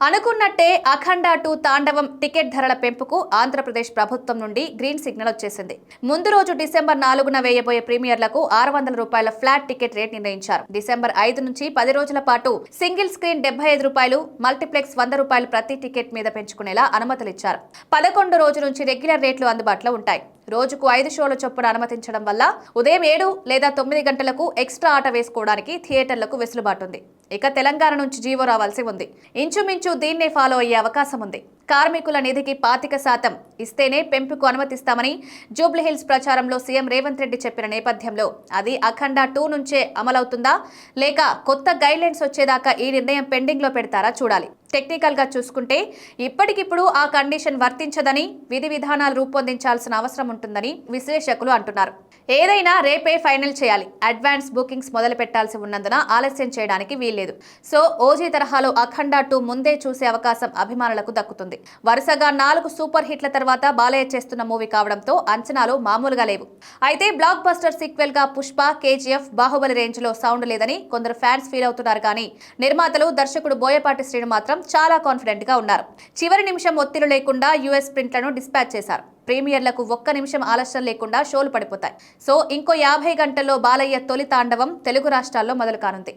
అనుకున్నట్టే అఖండ టూ తాండవం టికెట్ ధరల పెంపుకు ఆంధ్రప్రదేశ్ ప్రభుత్వం నుండి గ్రీన్ సిగ్నల్ వచ్చేసింది. ముందు రోజు డిసెంబర్ నాలుగున వేయబోయే ప్రీమియర్లకు ఆరు వందల రూపాయల ఫ్లాట్ టికెట్ రేట్ నిర్ణయించారు. డిసెంబర్ ఐదు నుంచి పది రోజుల పాటు సింగిల్ స్క్రీన్ డెబ్బై ఐదు రూపాయలు మల్టీప్లెక్స్ వంద రూపాయలు ప్రతి టికెట్ మీద పెంచుకునేలా అనుమతులు ఇచ్చారు. పదకొండు రోజు నుంచి రెగ్యులర్ రేట్లు అందుబాటులో ఉంటాయి. రోజుకు ఐదు షోల చొప్పున అనుమతించడం వల్ల ఉదయం ఏడు లేదా తొమ్మిది గంటలకు ఎక్స్ట్రా ఆట వేసుకోవడానికి థియేటర్లకు వెసులుబాటు ఉంది. ఇక తెలంగాణ నుంచి జీవో రావాల్సి ఉంది. ఇంచుమించు దీన్నే ఫాలో అయ్యే అవకాశం ఉంది. కార్మికుల నిధికి పాతిక శాతం ఇస్తేనే పెంపుకు అనుమతిస్తామని జూబ్లీహిల్స్ ప్రచారంలో సీఎం రేవంత్ రెడ్డి చెప్పిన నేపథ్యంలో అది అఖండ టూ నుంచే అమలవుతుందా లేక కొత్త గైడ్లైన్స్ వచ్చేదాకా ఈ నిర్ణయం పెండింగ్లో పెడతారా చూడాలి. టెక్నికల్గా చూసుకుంటే ఇప్పటికిప్పుడు ఆ కండిషన్ వర్తించదని విధి విధానాలు రూపొందించాల్సిన అవసరం ఉంటుందని విశ్లేషకులు అంటున్నారు. ఏదైనా రేపే ఫైనల్ చేయాలి. అడ్వాన్స్ బుకింగ్స్ మొదలు పెట్టాల్సి ఉన్నందున ఆలస్యం చేయడానికి వీల్లేదు. సో ఓజీ తరహాలో అఖండ టూ ముందే చూసే అవకాశం అభిమానులకు దక్కుతుంది. వరుసగా నాలుగు సూపర్ హిట్ల తర్వాత బాలయ్య చేస్తున్న మూవీ కావడంతో అంచనాలు మామూలుగా లేవు. అయితే బ్లాక్ బస్టర్ సీక్వెల్గా పుష్ప కేజీఎఫ్ బాహుబలి రేంజ్లో సౌండ్ లేదని కొందరు ఫ్యాన్స్ ఫీల్ అవుతున్నారు కానీ నిర్మాతలు దర్శకుడు బోయపాటి శ్రీను మాత్రం చాలా కాన్ఫిడెంట్గా ఉన్నారు. చివరి నిమిషం ఒత్తిడి లేకుండా యుఎస్ ప్రింట్లను డిస్పాచ్ చేశారు. ప్రీమియర్లకు ఒక్క నిమిషం ఆలస్యం లేకుండా షోలు పడిపోతాయి. సో ఇంకో యాభై గంటల్లో బాలయ్య తొలి తాండవం తెలుగు రాష్ట్రాల్లో మొదలు కానుంది